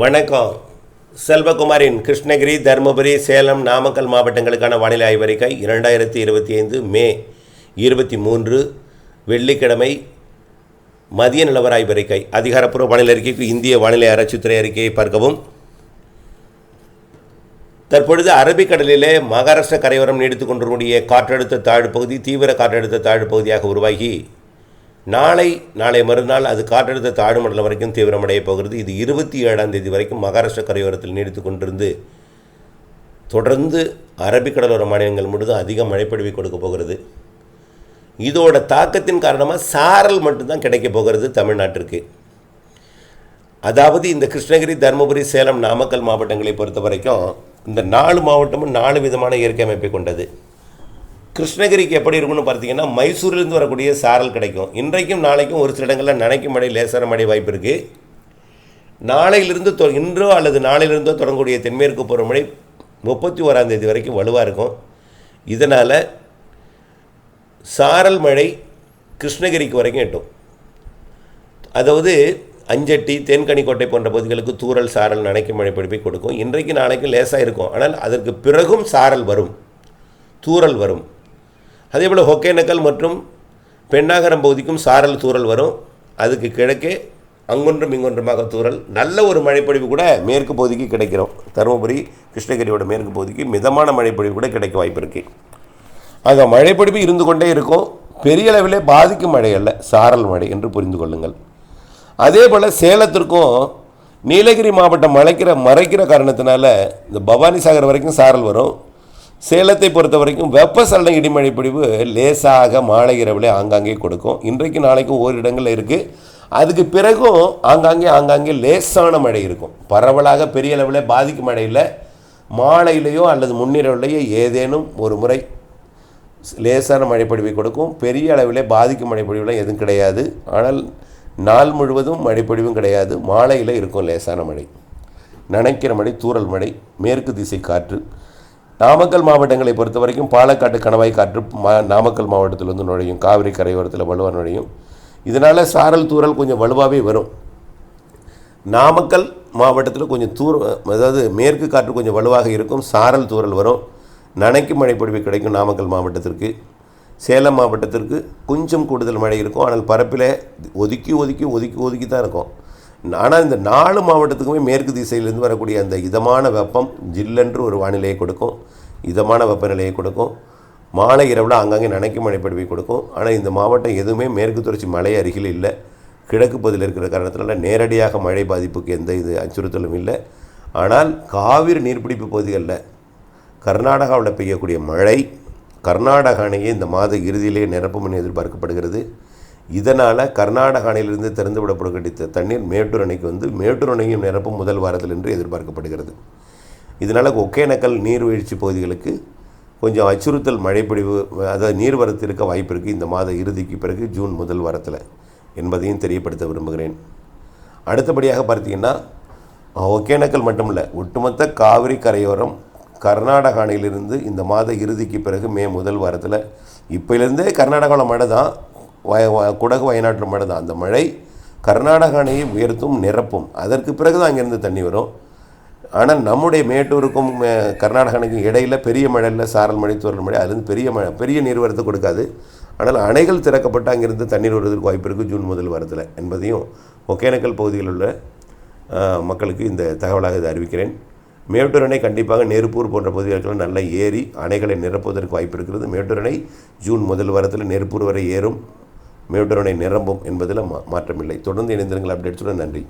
வணக்கம். செல்வகுமாரின் கிருஷ்ணகிரி தருமபுரி சேலம் நாமக்கல் மாவட்டங்களுக்கான வானிலை ஆய்வறிக்கை இரண்டாயிரத்தி இருபத்தி ஐந்து மே இருபத்தி மூன்று வெள்ளிக்கிழமை மதிய நிலவர ஆய்வறிக்கை. அதிகாரப்பூர்வ வானிலை அறிக்கைக்கு இந்திய வானிலை ஆராய்ச்சித்துறை அறிக்கையை பார்க்கவும். தற்பொழுது அரபிக்கடலிலே மகாராஷ்டிர கரையோரம் நீடித்துக் கொண்டிருக்கூடிய காற்றழுத்த தாழ்வு பகுதி தீவிர காற்றழுத்த தாழ்வு பகுதியாக உருவாகி நாளை நாளை மறுநாள் அது காற்றழுத்த தாழ்வு மண்டலம் வரைக்கும் தீவிரமடைய போகிறது. இது இருபத்தி ஏழாம் தேதி வரைக்கும் மகாராஷ்டிர கரையோரத்தில் நீடித்து கொண்டிருந்து தொடர்ந்து அரபிக்கடலோர மாநிலங்கள் முழுதும் அதிக மழைப்பொழிவை கொடுக்க போகிறது. இதோட தாக்கத்தின் காரணமாக சாரல் மட்டும்தான் கிடைக்க போகிறது தமிழ்நாட்டிற்கு. அதாவது இந்த கிருஷ்ணகிரி தருமபுரி சேலம் நாமக்கல் மாவட்டங்களை பொறுத்த வரைக்கும் இந்த நாலு மாவட்டமும் நாலு விதமான இயற்கை அமைப்பை கொண்டது. கிருஷ்ணகிரிக்கு எப்படி இருக்கும்னு பார்த்தீங்கன்னா மைசூரிலிருந்து வரக்கூடிய சாரல் கிடைக்கும். இன்றைக்கும் நாளைக்கும் ஒரு சில இடங்களில் நனைக்கும் மழை லேசான மழை வாய்ப்பு இருக்குது நாளையிலிருந்து தொ இன்றோ அல்லது நாளையிலிருந்தோ தொடங்கக்கூடிய தென்மேற்கு பருவமழை முப்பத்தி ஓராம் தேதி வரைக்கும் வலுவாக இருக்கும். இதனால் சாரல் மழை கிருஷ்ணகிரிக்கு வரைக்கும் எட்டும். அதாவது அஞ்சட்டி தேன்கனிக்கோட்டை போன்ற பகுதிகளுக்கு தூரல் சாரல் நனைக்கும் மழை பிடிப்பை கொடுக்கும். இன்றைக்கு நாளைக்கு லேசாக இருக்கும். ஆனால் அதற்கு பிறகும் சாரல் வரும். தூறல் வரும். அதே போல் ஒகேனக்கல் மற்றும் பெண்ணாகரம் பகுதிக்கும் சாரல் தூரல் வரும். அதுக்கு கிழக்கே அங்கொன்றும் இங்கொன்றுமாக தூரல் நல்ல ஒரு மழைப்பொழிவு கூட மேற்கு பகுதிக்கு கிடைக்கிறோம். தருமபுரி கிருஷ்ணகிரியோட மேற்கு பகுதிக்கு மிதமான மழைப்பொழிவு கூட கிடைக்க வாய்ப்பு இருக்குது ஆக மழைப்பொழிவு இருந்து கொண்டே இருக்கும். பெரிய அளவிலே பாதிக்கும் மழை அல்ல சாரல் மழை என்று புரிந்து கொள்ளுங்கள். அதே போல் சேலத்திற்கும் நீலகிரி மாவட்டம் மலைக்கிற மறைக்கிற காரணத்தினால இந்த பவானி சாகர் வரைக்கும் சாரல் வரும். சேலத்தை பொறுத்த வரைக்கும் வெப்பசலன இடிமழை பிடிவு லேசாக மாலை இரவிலே ஆங்காங்கே கொடுக்கும். இன்றைக்கு நாளைக்கும் ஓரிடங்களில் இருக்குது அதுக்கு பிறகும் ஆங்காங்கே ஆங்காங்கே லேசான மழை இருக்கும். பரவலாக பெரிய அளவில் பாதிக்கும் மழையில் மாலையிலையோ மாலையிலேயோ அல்லது முன்னிரவிலேயோ ஏதேனும் ஒரு முறை லேசான மழைப்பொழிவை கொடுக்கும். பெரிய அளவிலே பாதிக்கும் மழைப்பொழிவுலாம் எதுவும் கிடையாது. ஆனால் நாள் முழுவதும் மழைப்பொழிவும் கிடையாது. மாலையில் இருக்கும் லேசான மழை. நனைக்கிற மழை தூறல் மழை மேற்கு திசை காற்று நாமக்கல் மாவட்டங்களை பொறுத்த வரைக்கும் பாலக்காட்டு கணவாய் காற்று மா நாமக்கல் மாவட்டத்தில் வந்து நுழையும். காவிரி கரையோரத்தில் வலுவாக நுழையும். இதனால் சாரல் தூறல் கொஞ்சம் வலுவாகவே வரும். நாமக்கல் மாவட்டத்தில் கொஞ்சம் தூர் அதாவது மேற்கு காற்று கொஞ்சம் வலுவாக இருக்கும். சாரல் தூரல் வரும். நனைக்கும் மழைப்பொழிவு கிடைக்கும் நாமக்கல் மாவட்டத்திற்கு. சேலம் மாவட்டத்திற்கு கொஞ்சம் கூடுதல் மழை இருக்கும். ஆனால் பரப்பில் ஒதுக்கி ஒதுக்கி ஒதுக்கி ஒதுக்கி தான் இருக்கும். ஆனால் இந்த நாலு மாவட்டத்துக்குமே மேற்கு திசையிலிருந்து வரக்கூடிய அந்த இதமான வெப்பம் ஜில்லென்று ஒரு வானிலையை கொடுக்கும். இதமான வெப்பநிலையை கொடுக்கும். மாலை இரவில் அங்கங்கே நனைக்கும் மழை பொழிவை கொடுக்கும். ஆனால் இந்த மாவட்டம் எதுவுமே மேற்கு தொடர்ச்சி மலை அருகில் இல்லை. கிழக்கு பகுதியில் இருக்கிற காரணத்தினால நேரடியாக மழை பாதிப்புக்கு எந்த இது அச்சுறுத்தலும் இல்லை. ஆனால் காவிரி நீர்பிடிப்பு பகுதிகளில் கர்நாடகாவில் பெய்யக்கூடிய மழை கர்நாடக அணையை இந்த மாத இறுதியிலேயே நிரப்பும் என எதிர்பார்க்கப்படுகிறது. இதனால் கர்நாடக அணையிலிருந்து திறந்து விடப்படக்கூடிய தண்ணீர் மேட்டூர் அணைக்கு வந்து மேட்டூர் அணையும் நிரப்பும் முதல் வாரத்தில் என்று எதிர்பார்க்கப்படுகிறது. இதனால் ஒகேனக்கல் நீர்வீழ்ச்சி பகுதிகளுக்கு கொஞ்சம் அச்சுறுத்தல் மழைப்பொழிவு அதாவது நீர்வரத்து இருக்க வாய்ப்பு இருக்குது இந்த மாத இறுதிக்கு பிறகு ஜூன் முதல் வாரத்தில் என்பதையும் தெரியப்படுத்த விரும்புகிறேன். அடுத்தபடியாக பார்த்தீங்கன்னா ஒகேனக்கல் மட்டும் இல்லை ஒட்டுமொத்த காவிரி கரையோரம் கர்நாடக அணையிலிருந்து இந்த மாத இறுதிக்கு பிறகு மே முதல் வாரத்தில் இப்போலேருந்தே கர்நாடகாவில் மழை தான் வய வ- குடகு வயநாட்டில் மழை தான். அந்த மழை கர்நாடக அணையை உயர்த்தும் நிரப்பும். அதற்கு பிறகு தான் அங்கேருந்து தண்ணி வரும். ஆனால் நம்முடைய மேட்டூருக்கும் கர்நாடகனுக்கும் கர்நாடக அணைக்கும் இடையில் பெரிய மழை இல்லை சாரல் மழை தூரல் மழை அதுலேருந்து பெரிய மழை பெரிய நீர்வரத்து கொடுக்காது. ஆனால் அணைகள் திறக்கப்பட்டு அங்கிருந்து தண்ணீர் வருவதற்கு வாய்ப்பு இருக்குது ஜூன் முதல் வாரத்தில் என்பதையும் ஒகேனக்கல் பகுதியில் உள்ள மக்களுக்கு இந்த தகவலாக இதை அறிவிக்கிறேன். மேட்டூர் அணை கண்டிப்பாக நெருப்பூர் போன்ற பகுதிகளுக்கெல்லாம் நல்ல ஏறி அணைகளை நிரப்புவதற்கு வாய்ப்பு இருக்கிறது. மேட்டூர் அணை ஜூன் முதல் வாரத்தில் நெருப்பூர் வரை ஏறும். மேட்டூர் அணை நிரம்பும் என்பதில் மா மாற்றமில்லை. தொடர்ந்து இணைந்திருங்கள். அப்டேட்ஸுடன் நன்றி.